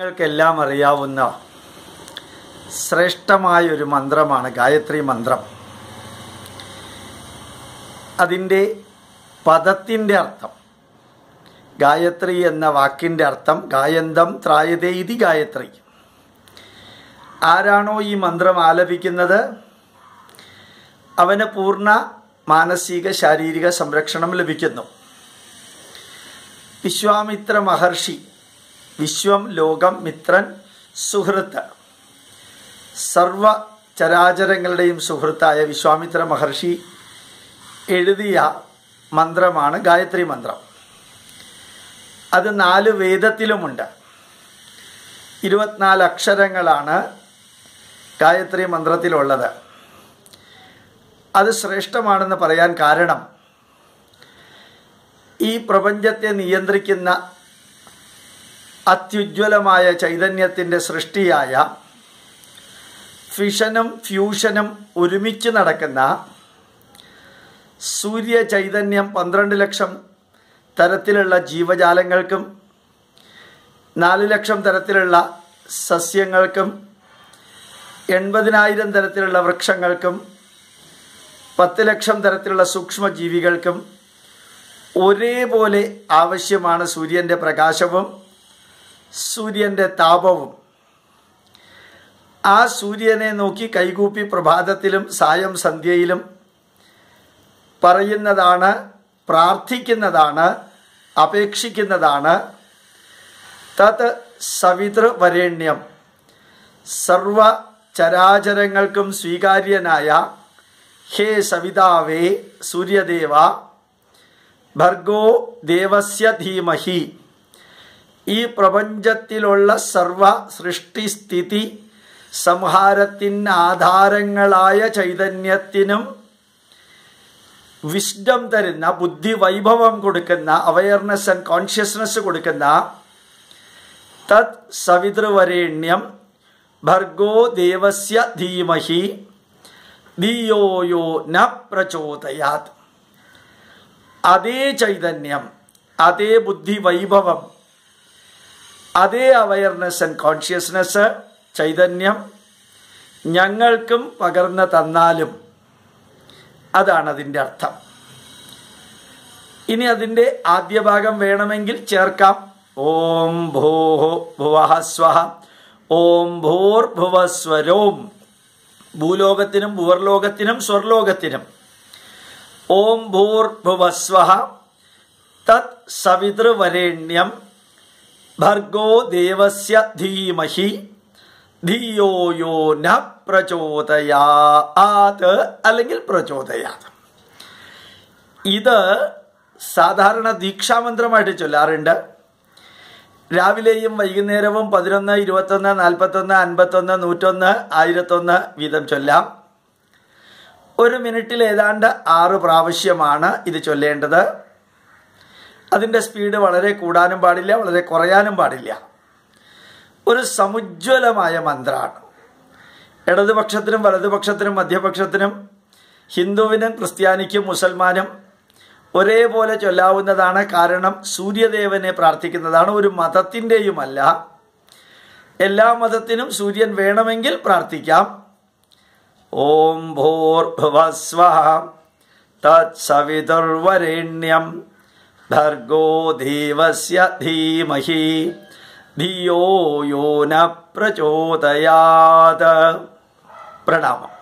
നിങ്ങൾക്കെല്ലാം അറിയാവുന്ന ശ്രേഷ്ഠമായ ഒരു മന്ത്രമാണ് ഗായത്രി മന്ത്രം. അതിന്റെ പദത്തിന്റെ അർത്ഥം ഗായത്രി എന്ന വാക്കിന്റെ അർത്ഥം ഗായന്തം ത്രായതേ ഇതി ഗായത്രി. ആരാണോ ഈ മന്ത്രം ആലപിക്കുന്നത്? അവന് പൂർണ മാനസിക ശാരീരിക സംരക്ഷണം ലഭിക്കുന്നു. വിശ്വാമിത്ര മഹർഷി വിശ്വം ലോകം മിത്രൻ സുഹൃത്ത്. സർവ ചരാചരങ്ങളുടെയും സുഹൃത്തായ വിശ്വാമിത്ര മഹർഷി എഴുതിയ മന്ത്രമാണ് ഗായത്രി മന്ത്രം. അത് നാല് വേദത്തിലുമുണ്ട്. ഇരുപത്തിനാല് അക്ഷരങ്ങളാണ് ഗായത്രി മന്ത്രത്തിലുള്ളത്. അത് ശ്രേഷ്ഠമാണെന്ന് പറയാൻ കാരണം ഈ പ്രപഞ്ചത്തെ നിയന്ത്രിക്കുന്ന അത്യുജ്വലമായ ചൈതന്യത്തിന്റെ സൃഷ്ടിയായ ഫിഷനും ഫ്യൂഷനും ഒരുമിച്ച് നടക്കുന്ന സൂര്യ ചൈതന്യം പന്ത്രണ്ട് ലക്ഷം തരത്തിലുള്ള ജീവജാലങ്ങൾക്കും നാല് ലക്ഷം തരത്തിലുള്ള സസ്യങ്ങൾക്കും എൺപതിനായിരം തരത്തിലുള്ള വൃക്ഷങ്ങൾക്കും പത്ത് ലക്ഷം തരത്തിലുള്ള സൂക്ഷ്മജീവികൾക്കും ഒരേപോലെ ആവശ്യമാണ് സൂര്യന്റെ പ്രകാശവും. സൂര്യന്റെ താപവും. ആ സൂര്യനെ നോക്കി കൈകൂപ്പി പ്രഭാതത്തിലും സായം സന്ധ്യയിലും പറയുന്നതാണ് പ്രാർത്ഥിക്കുന്നതാണ് അപേക്ഷിക്കുന്നതാണ്. തത് സവിതൃവരേണ്യം. സർവ ചരാചരങ്ങൾക്കും സ്വീകാര്യനായ ഹേ സവിതാവേ സൂര്യദേവ ഭർഗോ ദേവസ്യ ധീമഹി. ഈ പ്രപഞ്ചത്തിലുള്ള സർവ സൃഷ്ടിസ്ഥിതി സംഹാരത്തിന് ആധാരങ്ങളായ ചൈതന്യത്തിനും വിസ്ഡം തരുന്ന ബുദ്ധി വൈഭവം കൊടുക്കുന്ന അവയർനെസ് ആൻഡ് കോൺഷ്യസ്നെസ് കൊടുക്കുന്ന തത് സവിതൃവരേണ്യം ഭർഗോ ദേവസ്യ ധീമഹി ധിയോയോ ന പ്രചോദയാത്. അതേ ചൈതന്യം അതേ ബുദ്ധി വൈഭവം അതേ അവയർനെസ് ആൻഡ് കോൺഷ്യസ്നെസ് ചൈതന്യം ഞങ്ങൾക്കും പകർന്നു തന്നാലും അതാണ് അതിന്റെ അർത്ഥം. ഇനി അതിന്റെ ആദ്യ ഭാഗം വേണമെങ്കിൽ ചേർക്കാം. ഓം ഭൂ ഭുവഹ സ്വഹ ഓം ഭൂർ ഭുവസ്വരോം ഭൂലോകത്തിനും ഭൂവർലോകത്തിനും സ്വർലോകത്തിനും. ഓം ഭൂർ ഭുവസ്വഹ തത് സവിതൃവരേണ്യം ഭർഗോ ദേവസ്യ ധീമഹി ധിയോ യോ ന പ്രചോദയാത് അല്ലെങ്കിൽ പ്രചോദയാത്. ഇത് സാധാരണ ദീക്ഷാമന്ത്രമായിട്ട് ചൊല്ലാറുണ്ട്. രാവിലെയും വൈകുന്നേരവും പതിനൊന്ന് ഇരുപത്തൊന്ന് നാൽപ്പത്തൊന്ന് അൻപത്തൊന്ന് നൂറ്റൊന്ന് ആയിരത്തൊന്ന് വീതം ചൊല്ലാം. ഒരു മിനിറ്റിൽ ഏതാണ്ട് ആറ് പ്രാവശ്യമാണ് ഇത് ചൊല്ലേണ്ടത്. അതിന്റെ സ്പീഡ് വളരെ കൂടാനും പാടില്ല വളരെ കുറയാനും പാടില്ല. ഒരു സമുജ്വലമായ മന്ത്രമാണ് ഇടതുപക്ഷത്തിനും വലതുപക്ഷത്തിനും മധ്യപക്ഷത്തിനും ഹിന്ദുവിനും ക്രിസ്ത്യാനിക്കും മുസൽമാനും ഒരേപോലെ ചൊല്ലാവുന്നതാണ് കാരണം സൂര്യദേവനെ പ്രാർത്ഥിക്കുന്നതാണ് ഒരു മതത്തിന്റെയുമല്ല. എല്ലാ മതത്തിനും സൂര്യൻ വേണമെങ്കിൽ പ്രാർത്ഥിക്കാം. ഓം ഭൂർഭുവസ്വ തത്സവിതുർവരേണ്യം भर्गो देवस्य धीमहि। धियो यो न प्रचोदयात्। प्रणामः।